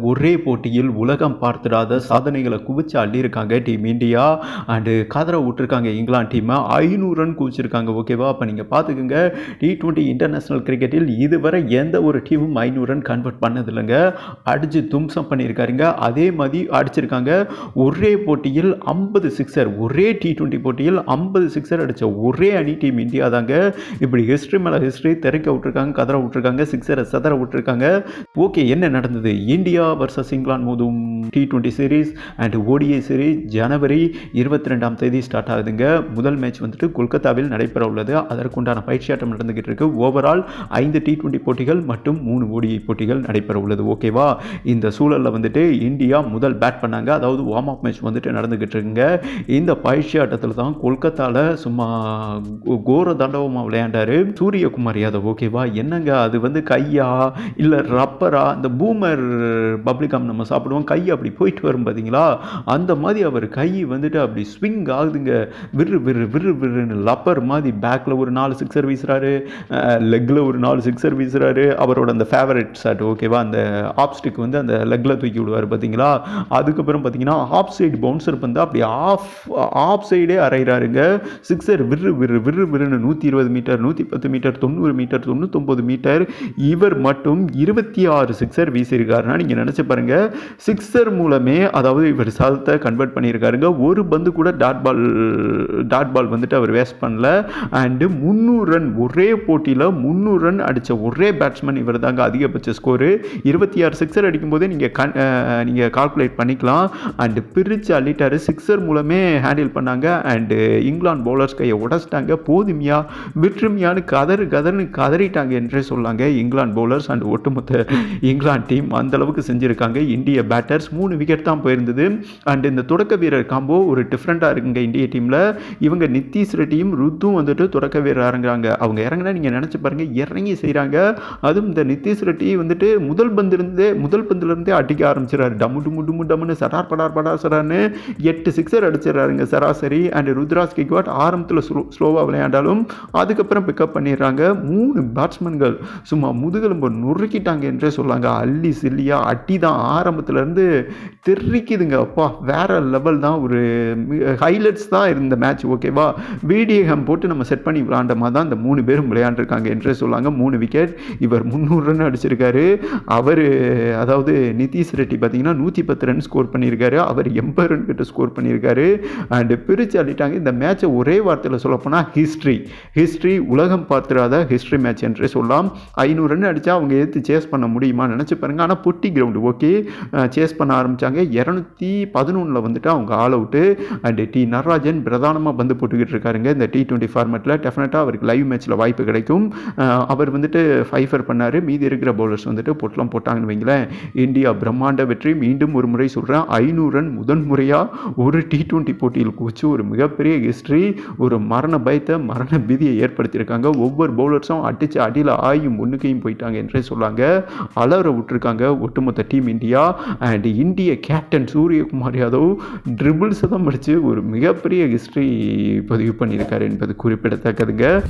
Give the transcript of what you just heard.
ஒரே போட்டியில் உலகம் பார்த்துடாத சாதனைகளை குவிச்சு அள்ளியிருக்காங்க டீம் இந்தியா. அண்டு கதரை விட்டுருக்காங்க இங்கிலாந்து டீமை ஐநூறு ரன் குவிச்சிருக்காங்க ஓகேவா அப்போ நீங்கள் பார்த்துக்குங்க டி ட்வெண்ட்டி இன்டர்நேஷ்னல் கிரிக்கெட்டில் இதுவரை எந்த ஒரு டீமும் ஐநூறு ரன் கன்வெர்ட் பண்ணதில்லைங்க. அடித்து தும்சம் பண்ணியிருக்காருங்க. அதே மாதிரி அடிச்சிருக்காங்க. ஒரே போட்டியில் ஐம்பது சிக்ஸர் ஒரே டி டுவெண்ட்டி போட்டியில் ஐம்பது சிக்ஸர் அடித்த ஒரே அணி டீம் இந்தியா தாங்க இப்படி ஹிஸ்ட்ரி மேலே ஹிஸ்ட்ரி திறக்க விட்டுருக்காங்க கதற விட்டுருக்காங்க சிக்ஸரை சதற விட்டுருக்காங்க. ஓகே என்ன நடந்தது? இந்தியா வர்சஸ் இங்கிலாந்து மோதும் T twenty series and ODI series ஜனவரி இருபத்தி ரெண்டாம் தேதி ஸ்டார்ட் ஆகுதுங்க. முதல் மேட்ச் வந்துட்டு கொல்கத்தாவில் நடைபெற உள்ளது. அதற்குண்டான பயிற்சியாட்டம் நடந்துகிட்டு இருக்கு. ஓவரால் ஐந்து டி டுவெண்ட்டி போட்டிகள் மற்றும் மூணு ஓடிஐ போட்டிகள் நடைபெற உள்ளது. ஓகேவா இந்த சூழலில் வந்துட்டு இந்தியா முதல் பேட் பண்ணாங்க. அதாவது வார்ம் அப் மேட்ச் வந்துட்டு நடந்துகிட்டு இருக்குங்க. இந்த பயிற்சி ஆட்டத்தில் தான் கொல்கத்தாவில் சும்மா கோ- கோர தாண்டவமாக விளையாண்டாரு சூரியகுமார் யாதவ். ஓகேவா என்னங்க அது வந்து கையா? இல்லை ரப்பரா இந்த பூமர் பப்ளிகாம் நம்ம சாப்பிடுவோம். கை அப்படி போயிட்டு வரும் பார்த்தீங்களா அந்த மாதிரி அவர் கை வந்துட்டு அப்படி ஸ்விங் ஆகுதுங்க. விறு விறு விறு விறுன்னு லப்பர் மாதிரி பேக்கில் ஒரு நாலு சிக்ஸர் வீசுறாரு. லெக்கில் ஒரு நாலு சிக்ஸர் வீசுறாரு. அவரோட அந்த ஃபேவரட் ஷாட் ஓகேவா அந்த ஆப்ஸ்டிக் வந்து அந்த லெக்கில் தூக்கி விடுவார் பார்த்தீங்களா அதுக்கப்புறம் பார்த்தீங்கன்னா ஆஃப் சைடு பவுன்சர் வந்து அப்படி ஆஃப் ஆஃப் சைடே அரைகிறாருங்க சிக்ஸர் விறு விறு விறு விறுன்னு நூற்றி இருபது மீட்டர் நூற்றி பத்து மீட்டர் தொண்ணூறு மீட்டர் தொண்ணூத்தொம்பது மீட்டர் இவர் மட்டும் இருபத்தி ஆறு சிக்ஸர் வீசியிருக்காருன்னா நீங்கள் நினச்சி பாருங்கள் சிக்ஸர் மூலமே அதாவது இவர் சதத்தை கன்வெர்ட் பண்ணியிருக்காருங்க. ஒரு பந்து கூட டாட் பால் டாட் பால் வந்துட்டு அவர் வேஸ்ட் பண்ணல. அண்டு முந்நூறு ரன் ஒரே போட்டியில் முந்நூறு ரன் அடித்த ஒரே பேட்ஸ்மேன் இவர் தாங்க அதிகபட்ச ஸ்கோரு இருபத்தி ஆறு சிக்ஸர் அடிக்கும்போதே நீங்கள் கன் நீங்கள் கால்குலேட் பண்ணிக்கலாம். அண்டு பிரித்து அள்ளிட்டார். சிக்ஸர் மூலமே ஹேண்டில் பண்ணாங்க. அண்டு இங்கிலாந்து பவுலர்ஸ் கையை உடச்சிட்டாங்க. போதுமையா? விற்றுமையான்னு கதறு கதறுன்னு கதறிட்டாங்க என்றே சொல்லாங்க இங்கிலாந்து பவுலர்ஸ் அண்ட் ஒட்டுமொத்த இங்கிலாந்து டீம் அந்தளவுக்கு செஞ்சு செஞ்சுருக்காங்க. இந்திய பேட்டர்ஸ் மூணு விக்கெட் தான் போயிருந்தது. அண்ட் இந்த தொடக்க வீரர் காம்போ ஒரு டிஃப்ரெண்ட்டாக இருக்குங்க இந்திய டீமில் இவங்க நித்தீஷ் ரெட்டியும் ருத்தும் வந்துட்டு தொடக்க வீரர் இறங்குறாங்க. அவங்க இறங்கினா நீங்கள் நினச்சி பாருங்கள் இறங்கி செய்கிறாங்க அதுவும் இந்த நித்தீஷ் ரெட்டி வந்துட்டு முதல் பந்து இருந்தே முதல் பந்துலேருந்தே அடிக்க ஆரம்பிச்சிடறாரு. டம்மு டும்மு டும்மு டம்முன்னு சடார் படார் படார் சடார்னு எட்டு சிக்ஸர் அடிச்சிடறாருங்க சராசரி. அண்ட் ருத்ராஸ் கிக்வாட் ஆரம்பத்தில் ஸ்லோ ஸ்லோவாக விளையாண்டாலும் அதுக்கப்புறம் பிக்கப் பண்ணிடுறாங்க. மூணு பேட்ஸ்மேன்கள் சும்மா முதுகெலும்பு நொறுக்கிட்டாங்க என்றே சொல்லாங்க. அள்ளி சில்லியா அட்டி தான் ஆரம்பத்துலேருந்து தெரிக்குதுங்க. அப்பா வேற லெவல் தான் ஒரு ஹைலைட்ஸ் தான் இருந்த மேட்ச் ஓகேவா வீடியோகம் போட்டு நம்ம செட் பண்ணி விளாண்ட மாதிரி தான் இந்த மூணு பேரும் விளையாண்டுருக்காங்க என்றே சொல்லாங்க. மூணு விக்கெட் இவர் முந்நூறு ரன் அடிச்சிருக்காரு. அவர் அதாவது நிதிஷ் ரெட்டி பார்த்தீங்கன்னா நூற்றி பத்து ரன் ஸ்கோர் பண்ணியிருக்காரு. அவர் எண்பது ரன் கிட்ட ஸ்கோர் பண்ணியிருக்காரு. அண்டு பிரித்து அள்ளிட்டாங்க இந்த மேட்சை ஒரே வார்த்தையில் சொல்லப்போனால் ஹிஸ்ட்ரி ஹிஸ்ட்ரி உலகம் பார்த்துடாத ஹிஸ்ட்ரி மேட்ச் என்றே சொல்லலாம். ஐநூறு ரன் அடித்தா அவங்க எடுத்து சேஸ் பண்ண முடியுமா நினச்சி பாருங்கள் ஆனால் பொட்டி கிரவுண்டு ஓகே சேஸ் பண்ண ஆரம்பித்தாங்க இரநூத்தி பதினொன்றில் வந்துட்டு அவங்க all out and T Natarajan பிரதானமாக பந்து போட்டுக்கிட்டு இருக்காருங்க. இந்த டி டுவெண்ட்டி ஃபார்மேட்டில் டெஃபினட்டாக அவருக்கு லைவ் மேட்ச்சில் வாய்ப்பு கிடைக்கும். அவர் வந்துட்டு ஃபைஃபர் பண்ணார். மீதி இருக்கிற பவுலர்ஸ் வந்துட்டு பொட்டலாம் போட்டாங்கன்னு வைங்களேன். இந்தியா பிரம்மாண்ட வெற்றி. மீண்டும் ஒரு முறை சொல்கிறேன் ஐநூறு ரன் முதன் முறையாக ஒரு டி டுவெண்ட்டி போட்டியில் குவிச்சு ஒரு மிகப்பெரிய ஹிஸ்ட்ரி ஒரு மரண பயத்தை மரண பீதியை ஏற்படுத்தியிருக்காங்க. ஒவ்வொரு பவுலர்ஸும் அடித்து அடியில் ஆயும் முன்னுக்கையும் போயிட்டாங்க என்றே சொல்லாங்க. அலற விட்டுருக்காங்க. ஒட்டுமொத்த டீம் இந்தியா அண்ட் இந்திய கேப்டன் சூரியகுமார் யாதவ் ட்ரிபிள்ஸை தான் படித்து ஒரு மிகப்பெரிய ஹிஸ்ட்ரி பதிவு பண்ணியிருக்காரு என்பது குறிப்பிடத்தக்கதுங்க.